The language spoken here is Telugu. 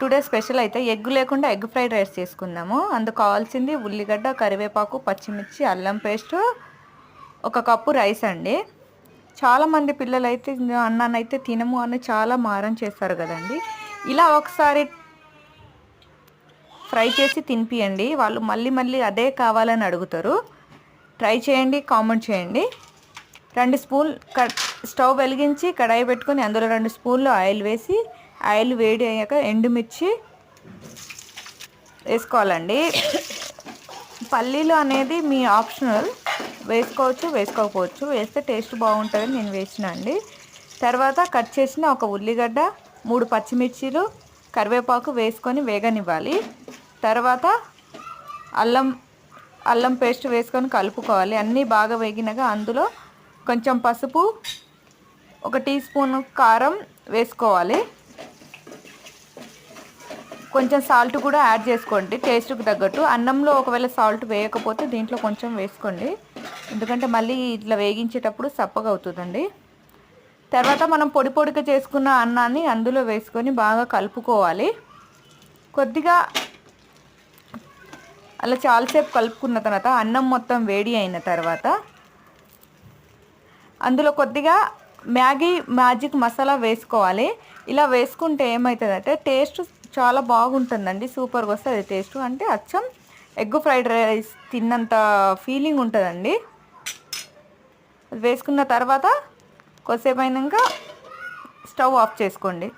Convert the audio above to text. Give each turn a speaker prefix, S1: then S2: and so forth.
S1: టుడే స్పెషల్ అయితే ఎగ్ లేకుండా ఎగ్ ఫ్రైడ్ రైస్ చేసుకుందాము. అందుకు కావాల్సింది ఉల్లిగడ్డ కరివేపాకు పచ్చిమిర్చి అల్లం పేస్ట్ ఒక కప్పు రైస్ అండి. చాలామంది పిల్లలు అయితే అన్నానైతే తినము అని చాలా మారం చేస్తారు కదండి. ఇలా ఒకసారి ఫ్రై చేసి తినిపియండి. వాళ్ళు మళ్ళీ మళ్ళీ అదే కావాలని అడుగుతారు. ట్రై చేయండి కామెంట్ చేయండి. రెండు స్పూన్ స్టవ్ వెలిగించి కడాయి పెట్టుకొని అందులో రెండు స్పూన్లు ఆయిల్ వేసి ఆయిల్ వేడి అయ్యాక ఎండుమిర్చి వేసుకోవాలండి. పల్లీలు అనేది మీ ఆప్షనల్. వేసుకోవచ్చు వేసుకోకపోవచ్చు. వేస్తే టేస్ట్ బాగుంటుందని నేను వేసిన అండి. తర్వాత కట్ చేసిన ఒక ఉల్లిగడ్డ మూడు పచ్చిమిర్చీలు కరివేపాకు వేసుకొని వేగనివ్వాలి. తర్వాత అల్లం అల్లం పేస్ట్ వేసుకొని కలుపుకోవాలి. అన్నీ బాగా వేగినగా అందులో కొంచెం పసుపు ఒక టీ స్పూన్ కారం వేసుకోవాలి. కొంచెం సాల్ట్ కూడా యాడ్ చేసుకోండి టేస్ట్కి తగ్గట్టు. అన్నంలో ఒకవేళ సాల్ట్ వేయకపోతే దీంట్లో కొంచెం వేసుకోండి. ఎందుకంటే మళ్ళీ ఇట్లా వేగించేటప్పుడు సప్పగా అవుతుందండి. తర్వాత మనం పొడి పొడిగా చేసుకున్న అన్నాన్ని అందులో వేసుకొని బాగా కలుపుకోవాలి. కొద్దిగా అలా చాలాసేపు కలుపుకున్న తర్వాత అన్నం మొత్తం వేడి అయిన తర్వాత అందులో కొద్దిగా మ్యాగీ మ్యాజిక్ మసాలా వేసుకోవాలి. ఇలా వేసుకుంటే ఏమవుతుందంటే టేస్ట్ చాలా బాగుంటుందండి. సూపర్గా వస్తుంది. టేస్ట్ అంటే అచ్చం ఎగ్ ఫ్రైడ్ రైస్ తిన్నంత ఫీలింగ్ ఉంటుందండి. అది వేసుకున్న తర్వాత కొద్దిసేపు అయినాక స్టవ్ ఆఫ్ చేసుకోండి.